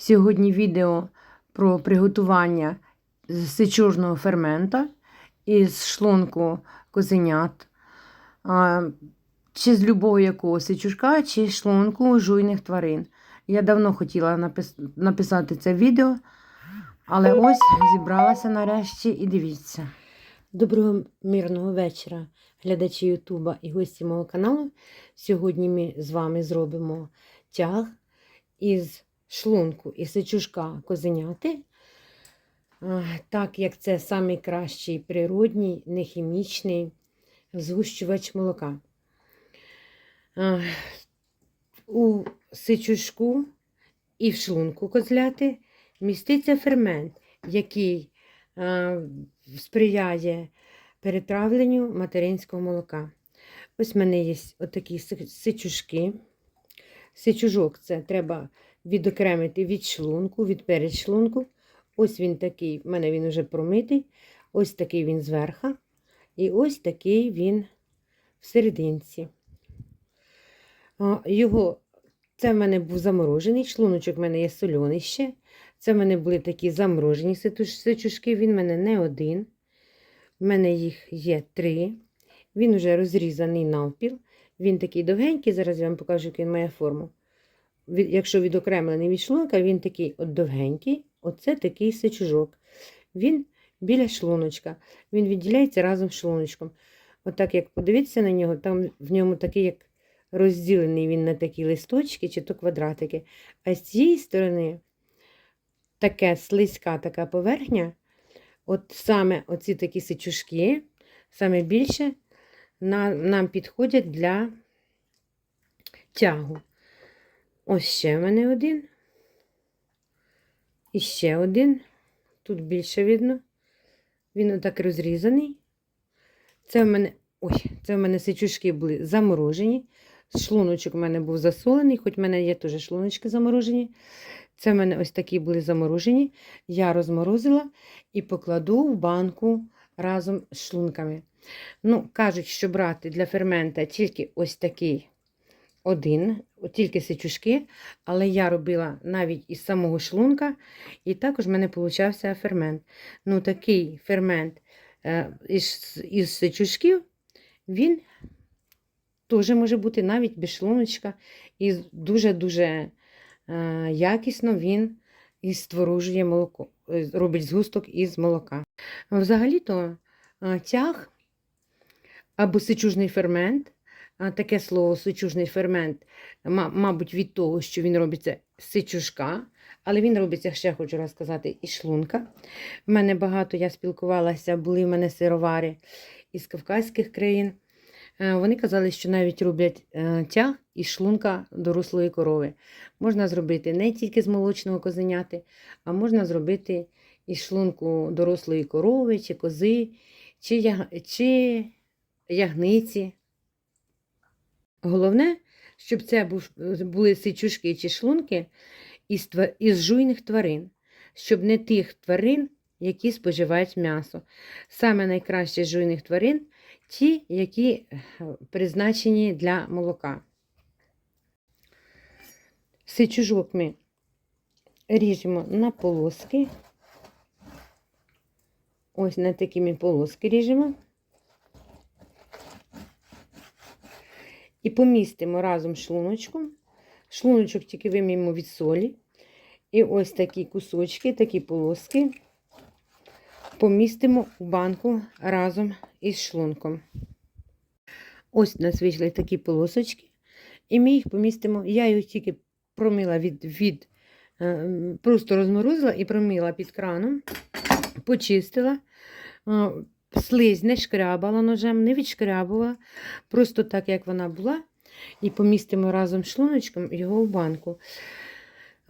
Сьогодні відео про приготування сичужного фермента із шлунку козенят, чи з любого якого сичужка, чи шлунку жуйних тварин. Я давно хотіла напис- написати це відео, але ось зібралася нарешті і дивіться. Доброго мирного вечора, глядачі Ютуба і гості мого каналу. Сьогодні ми з вами зробимо тяг із шлунку і сичужка козеняти, так як це найкращий природній, нехімічний згущувач молока. У сичужку і в шлунку козляти міститься фермент, який сприяє перетравленню материнського молока. Ось в мене є отакі си- сичужки. Сичужок це треба відокремити від шлунку, від передшлунку. Ось він такий, в мене він вже промитий. Ось такий він зверха. І ось такий він в серединці. Його, це в мене був заморожений, шлуночок в мене є соляний ще. Це в мене були такі заморожені ситуш- він в мене не один. В мене їх є три. Він вже розрізаний навпіл. Він такий довгенький, зараз я вам покажу, як він має форму. Якщо відокремлений від шлунка, він такий от довгенький. Оце такий сичужок. Він біля шлуночка. Він відділяється разом з шлуночком. Отак, як подивитися на нього, там в ньому такий, як розділений він на такі листочки чи то квадратики. А з цієї сторони таке слизька така поверхня. От саме оці такі сичужки, саме більше нам підходять для тягу. Ось ще в мене один. І ще один. Тут більше видно. Він отак розрізаний. Це в мене. Ой, це в мене сичужки були заморожені. Шлуночок у мене був засолений, хоч в мене є теж шлуночки заморожені. Це в мене ось такі були заморожені. Я розморозила і покладу в банку разом з шлунками. Ну, кажуть, що брати для фермента тільки ось такий один, тільки сичужки, але я робила навіть із самого шлунка, і також в мене получався фермент. Ну, такий фермент е, із, із сичужків, він теж може бути навіть без шлуночка, і дуже-дуже е, якісно він і створужує молоко, е, робить згусток із молока. Взагалі-то тяг або сичужний фермент, таке слово сичужний фермент, мабуть, від того, що він робиться з сичужка, але він робиться, ще хочу раз сказати, із шлунка. В мене багато я спілкувалася, були в мене сировари із кавказьких країн. Е, Вони казали, що навіть роблять е, тяг із шлунка дорослої корови. Можна зробити не тільки з молочного козеняти, а можна зробити із шлунку дорослої корови, чи кози, чи, я- чи ягниці. Головне, щоб це були сичужки чи шлунки із, із жуйних тварин, щоб не тих тварин, які споживають м'ясо. Саме найкраще з жуйних тварин ті, які е, призначені для молока. Сичужок ми ріжемо на полоски. Ось на такі ми полоски ріжемо. І помістимо разом шлуночком. Шлуночок тільки виміємо від солі. І ось такі кусочки, такі полоски помістимо у банку разом із шлунком. Ось у нас вийшли такі полосочки. І ми їх помістимо. Я їх тільки промила від, від е, просто розморозила і промила під краном, почистила. Слизь не шкрябала ножем, не відшкрябувала, просто так, як вона була, і помістимо разом з шлуночком його в банку.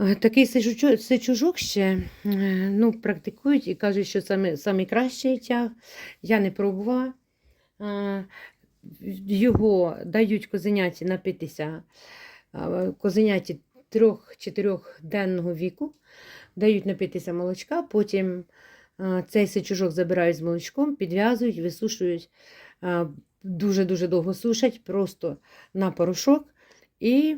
Е, Такий сичужо- сичужок ще е, ну, практикують і кажуть, що саме, саме кращий тяг. Я не пробувала. Е, Його дають козеняті напитися козеняті 3-4 денного віку, дають напитися молочка, потім цей сичужок забирають з молочком, підв'язують, висушують, дуже-дуже довго сушать, просто на порошок і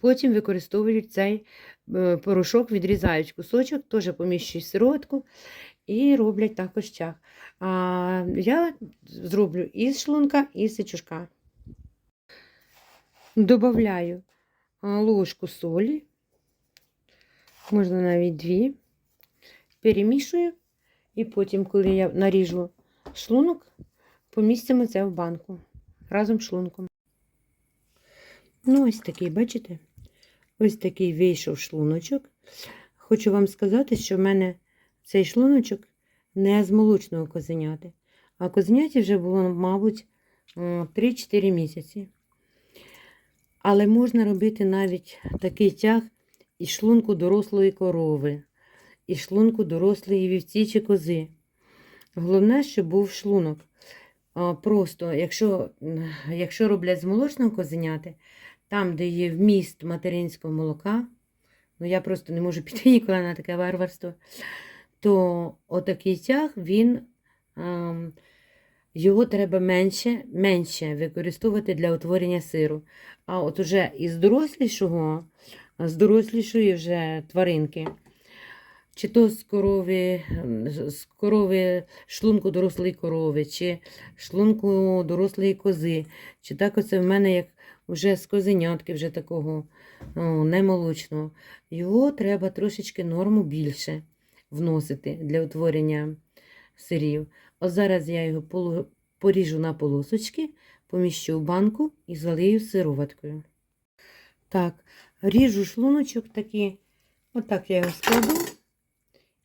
Потім використовують цей е, порошок, відрізають кусочок, теж поміщують в сироватку і роблять також чах. Я зроблю із шлунка, і з сечушка. Добавляю ложку солі, можна навіть дві. Перемішую, і потім, коли я наріжу шлунок, помістимо це в банку разом з шлунком. Ну, ось такий, бачите? Ось такий вийшов шлуночок. Хочу вам сказати, що в мене цей шлуночок не з молочного козеняти, а козеняті вже було, мабуть, 3-4 місяці. Але можна робити навіть такий тяг із шлунку дорослої корови, із шлунку дорослої вівці чи кози. Головне, щоб був шлунок. Просто, якщо, якщо роблять з молочного козеняти, там, де є вміст материнського молока, ну я просто не можу піти ніколи на таке варварство, то отакий тяг, він, ем, його треба менше, менше використовувати для утворення сиру. А от уже із дорослішого, з дорослішої вже тваринки, чи то з корови, з з корови шлунку дорослої корови, чи шлунку дорослої кози, чи так оце в мене як вже з козенятки, вже такого о, немолочного. Його треба трошечки норму більше вносити для утворення сирів. От зараз я його поріжу на полосочки, поміщу в банку і залию сироваткою. Так, ріжу шлуночок такий, отак я його складу.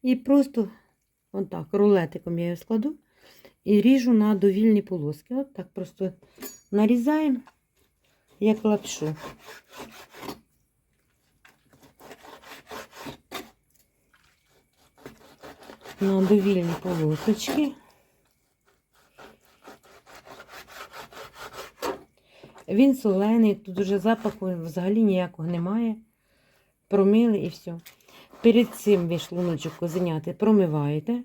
І просто отак, рулетиком я його складу і ріжу на довільні полоски. От так просто нарізаємо, як лапшу. На довільні полосочки. Він солений, тут уже запаху взагалі ніякого немає. Промили і все. Перед цим ви шлуночок козеняти промиваєте.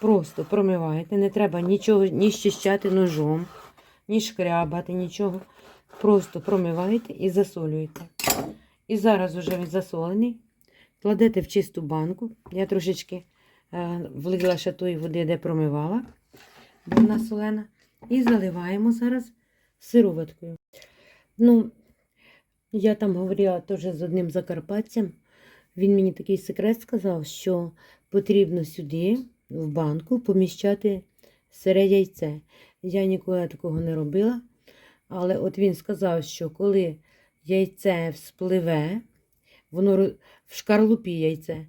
Просто промиваєте. Не треба нічого ні щищати ножом, ні шкрябати, нічого. Просто промиваєте і засолюєте. І зараз уже він засолений. Кладете в чисту банку. Я трошечки е, влила ще тої води, де промивала, вона солена. І заливаємо зараз сироваткою. Ну, я там говорила теж з одним закарпатцем. Він мені такий секрет сказав, що потрібно сюди, в банку, поміщати сире яйце. Я ніколи такого не робила. Але от він сказав, що коли яйце вспливе, воно в шкарлупі яйце,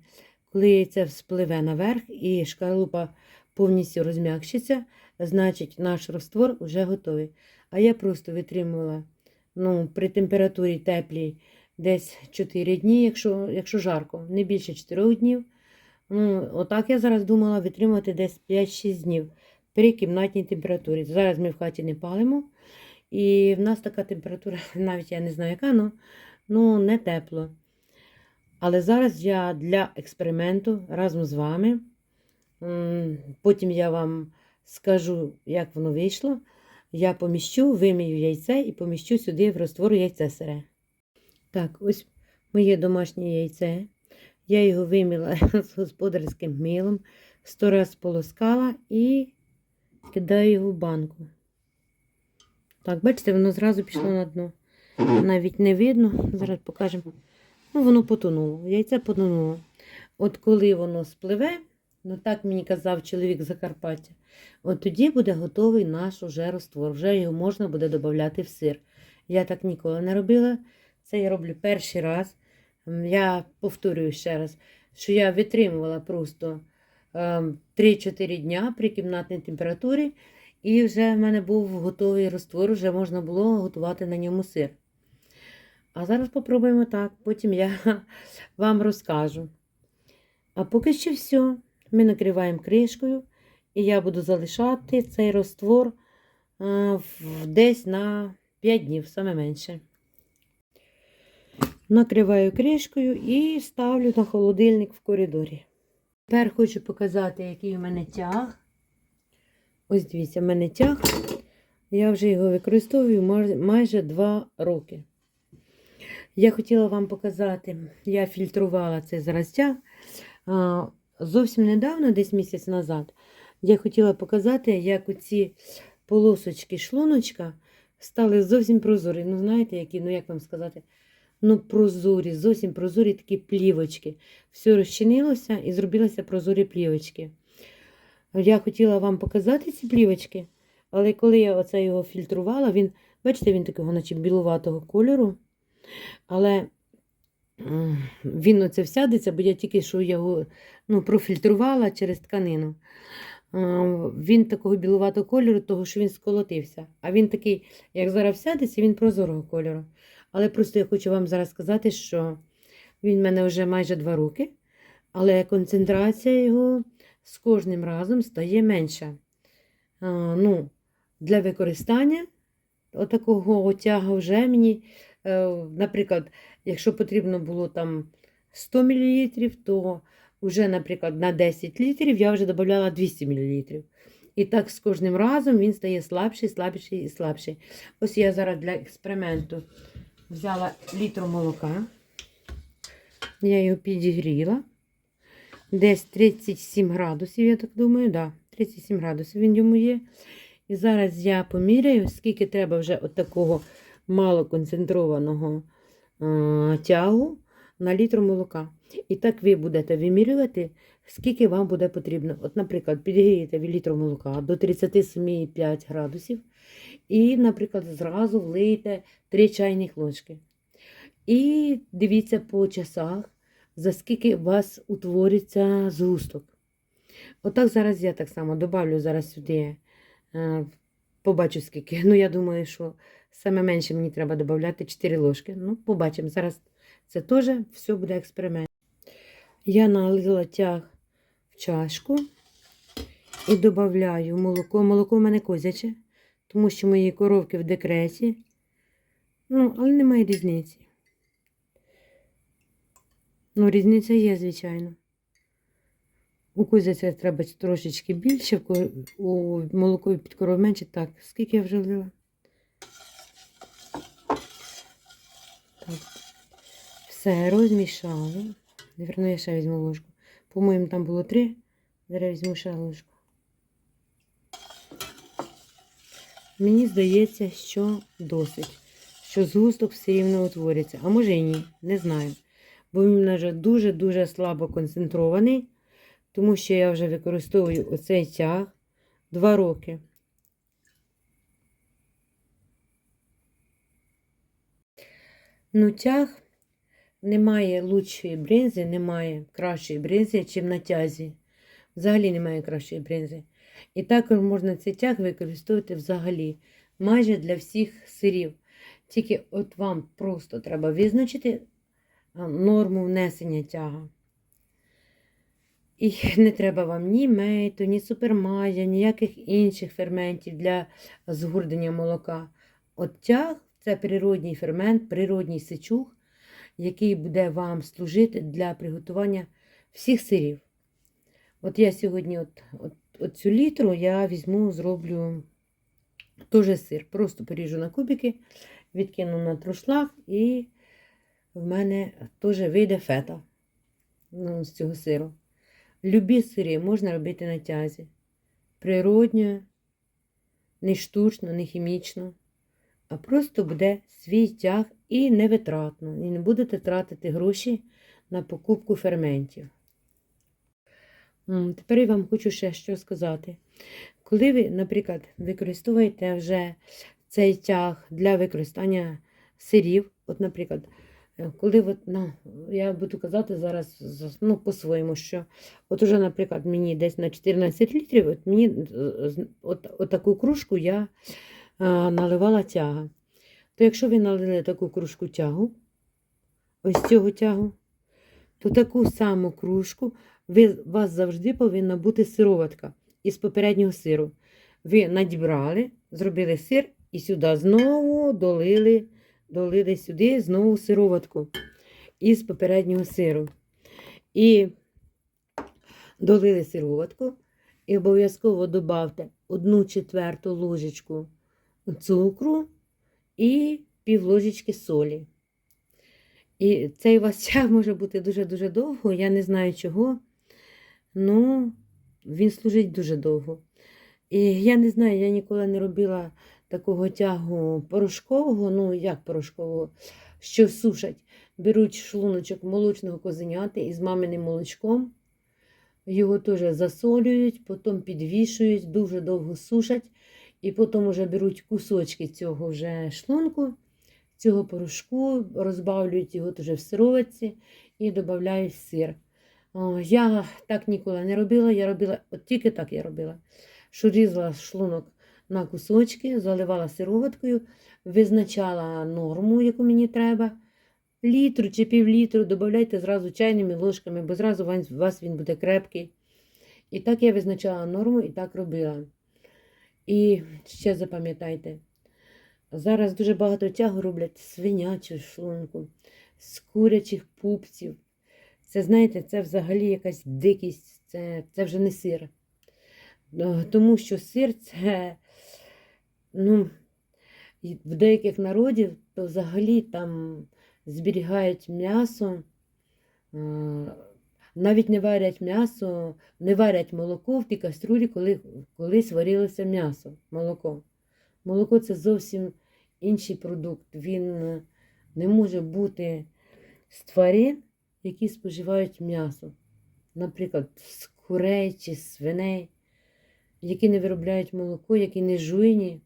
коли яйце вспливе наверх і шкарлупа повністю розм'якшиться, значить наш розтвор вже готовий. А я просто витримувала ну, при температурі теплій десь 4 дні, якщо, якщо жарко, не більше 4 днів. Ну, отак я зараз думала витримати десь 5-6 днів при кімнатній температурі. Зараз ми в хаті не палимо. І в нас така температура, навіть я не знаю, яка, ну, ну не тепло. Але зараз я для експерименту разом з вами. Потім я вам скажу, як воно вийшло. Я поміщу, вимію яйце і поміщу сюди в розтвор яйце сире. Так, ось моє домашнє яйце. Я його виміла з господарським милом, сто раз полоскала і кидаю його в банку. Так, бачите, воно зразу пішло на дно. Навіть не видно. Зараз покажемо. Ну, воно потонуло. Яйце потонуло. От коли воно спливе, ну так мені казав чоловік Закарпаття, от тоді буде готовий наш уже розтвор. Вже його можна буде додати в сир. Я так ніколи не робила. Це я роблю перший раз. Я повторюю ще раз, що я витримувала просто ем, 3-4 дня при кімнатній температурі, і вже в мене був готовий розтвор, вже можна було готувати на ньому сир. А зараз попробуємо так, потім я вам розкажу. А поки що все. Ми накриваємо кришкою, і я буду залишати цей розтвор е, десь на 5 днів, саме менше. Накриваю кришкою і ставлю на холодильник в коридорі. Тепер хочу показати, який у мене тяг. Ось дивіться, в мене тяг. Я вже його використовую майже 2 роки. Я хотіла вам показати, я фільтрувала цей заразтяг а, зовсім недавно, десь місяць назад. Я хотіла показати, як оці полосочки шлуночка стали зовсім прозорі. Ну, знаєте, які, ну як вам сказати, ну прозорі, зовсім прозорі такі плівочки. Все розчинилося і зробилися прозорі плівочки. Я хотіла вам показати ці плівочки, але коли я оце його фільтрувала, він, бачите, він такого, наче білуватого кольору. Але він оце всядеться, бо я тільки що його ну, профільтрувала через тканину. Він такого білуватого кольору, того, що він сколотився. А він такий, як зараз всядеться, він прозорого кольору. Але просто я хочу вам зараз сказати, що він в мене вже майже два роки, але концентрація його з кожним разом стає менша. А, ну, для використання отакого тяга вже мені, е, наприклад, якщо потрібно було там 100 мл, то вже, наприклад, на 10 літрів я вже додавала 200 мл. І так з кожним разом він стає слабший, слабший і слабший. Ось я зараз для експерименту взяла літр молока. Я його підігріла. Десь 37 градусів, я так думаю, да, 37 градусів він йому є. І зараз я поміряю, скільки треба вже от такого малоконцентрованого е, тягу на літр молока. І так ви будете вимірювати, скільки вам буде потрібно. От, наприклад, підігрієте ви літр молока до 37,5 градусів. І, наприклад, зразу влийте 3 чайних ложки. І дивіться по часах, за скільки у вас утвориться згусток. Отак зараз я так само добавлю зараз сюди, е, побачу скільки. Ну, я думаю, що саме менше мені треба додати 4 ложки. Ну, побачимо. Зараз це теж все буде експеримент. Я налила тяг в чашку і додаю молоко. Молоко в мене козяче, тому що мої коровки в декреті. Ну, але немає різниці. Ну, різниця є, звичайно. У козяця треба трошечки більше, у молоко під коров менше. Так, скільки я вже влила? Так. Все, розмішала. Наверно, я ще візьму ложку. По-моєму, там було три. Зараз візьму ще ложку. Мені здається, що досить. Що згусток все рівно утвориться. А може і ні, не знаю. Бо він вже дуже-дуже слабо концентрований, тому що я вже використовую оцей тяг два роки. Ну, тяг немає лучшої бринзи, немає кращої бринзи, чим на тязі. Взагалі немає кращої бринзи. І також можна цей тяг використовувати взагалі майже для всіх сирів. Тільки от вам просто треба визначити норму внесення тяга. І не треба вам ні мейту, ні супермазя, ніяких інших ферментів для згурдення молока. От тяг це природній фермент, природній сичуг, який буде вам служити для приготування всіх сирів. От я сьогодні от, от, от цю літру я візьму, зроблю теж сир. Просто поріжу на кубики, відкину на трушлаг і в мене теж вийде фета ну, з цього сиру. Любі сири можна робити на тязі. Природньо, не штучно, не хімічно, а просто буде свій тяг і невитратно. І не будете тратити гроші на покупку ферментів. Тепер я вам хочу ще що сказати. Коли ви, наприклад, використовуєте вже цей тяг для використання сирів, от, наприклад, е, коли от, ну, я буду казати зараз ну, по-своєму, що от уже, наприклад, мені десь на 14 літрів, от мені от, от таку кружку я наливала тяга. То якщо ви налили таку кружку тягу, ось цього тягу, то таку саму кружку ви, у вас завжди повинна бути сироватка із попереднього сиру. Ви надібрали, зробили сир і сюди знову долили, долили сюди знову сироватку із попереднього сиру. І долили сироватку і обов'язково додавте одну четверту ложечку цукру і пів ложечки солі. І цей вас час може бути дуже-дуже довго, я не знаю чого. Ну, він служить дуже довго. І я не знаю, я ніколи не робила такого тягу порошкового, ну як порошкового, що сушать. Беруть шлуночок молочного козеняти із маминим молочком, його теж засолюють, потім підвішують, дуже довго сушать, і потім вже беруть кусочки цього вже шлунку, цього порошку, розбавлюють його теж в сироватці і додають сир. О, Я так ніколи не робила, я робила, от тільки так я робила. Що різала шлунок на кусочки, заливала сироваткою, визначала норму, яку мені треба. Літру чи півлітру додавайте зразу чайними ложками, бо зразу у вас він буде крепкий. І так я визначала норму і так робила. І ще запам'ятайте, зараз дуже багато тягу роблять з свинячого шлунку, з курячих пупців. Це, знаєте, це взагалі якась дикість, це, це вже не сир. Е, Тому що сир це, ну, в деяких народів то взагалі там зберігають м'ясо, е, навіть не варять м'ясо, не варять молоко в тій каструлі, коли колись варилося м'ясо, молоко. Молоко це зовсім інший продукт. Він е, не може бути з тварин, які споживають м'ясо. Наприклад, з курей чи свиней, які не виробляють молоко, які не жуйні.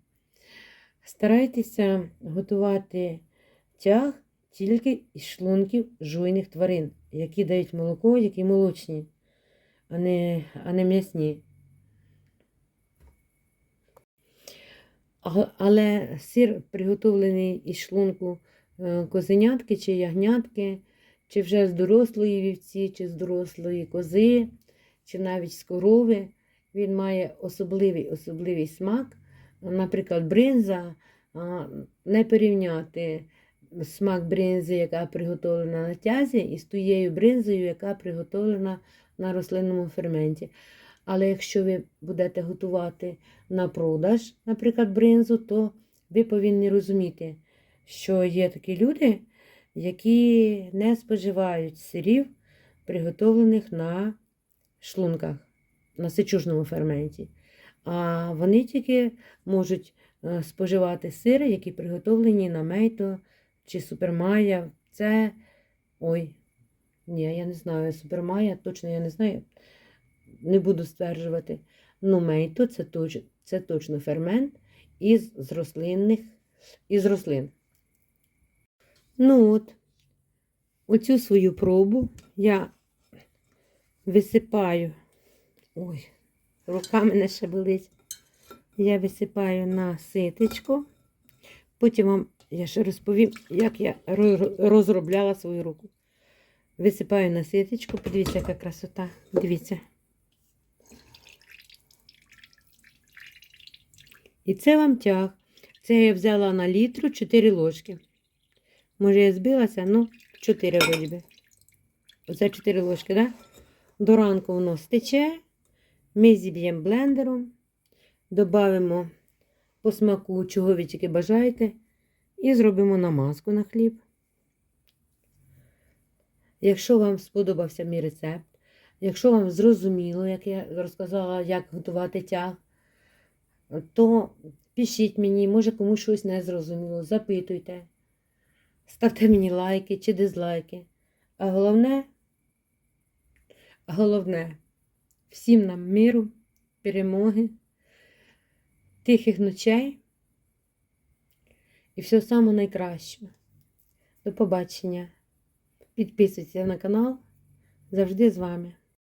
Старайтеся готувати тяг тільки із шлунків жуйних тварин, які дають молоко, які молочні, а не, а не м'ясні. Але сир, приготовлений із шлунку е, козенятки чи ягнятки, чи вже з дорослої вівці, чи з дорослої кози, чи навіть з корови, він має особливий особливий смак. Наприклад, бринза не порівняти смак бринзи, яка приготовлена на тязі, і з тією бринзою, яка приготовлена на рослинному ферменті. Але якщо ви будете готувати на продаж, наприклад, бринзу, то ви повинні розуміти, що є такі люди, які не споживають сирів, приготовлених на шлунках, на сечужному ферменті. А вони тільки можуть е, споживати сири, які приготовлені на мейто чи супермая. Це. Ой, ні, я не знаю, супермая, точно я не знаю. Не буду стверджувати. Ну, мейто це, точ, це точно фермент із з рослинних, із рослин. Ну от, оцю свою пробу я висипаю. Ой, рука мене ще болить. Я висипаю на ситечко. Потім вам я ще розповім, як я розробляла свою руку. Висипаю на ситечко, подивіться, яка красота. Дивіться. І це вам тяг. Це я взяла на літру 4 ложки. Може, я збилася, ну, 4 вроді би. Оце 4 ложки, так? До ранку воно стече. Ми зіб'ємо блендером, додамо по смаку, чого ви тільки бажаєте, і зробимо намазку на хліб. Якщо вам сподобався мій рецепт, якщо вам зрозуміло, як я розказала, як готувати тяг, то пишіть мені, може комусь щось не зрозуміло, запитуйте, ставте мені лайки чи дизлайки. А головне, головне, всім нам миру, перемоги, тихих ночей і всього самого найкращого. До побачення. Підписуйтесь на канал. Завжди з вами.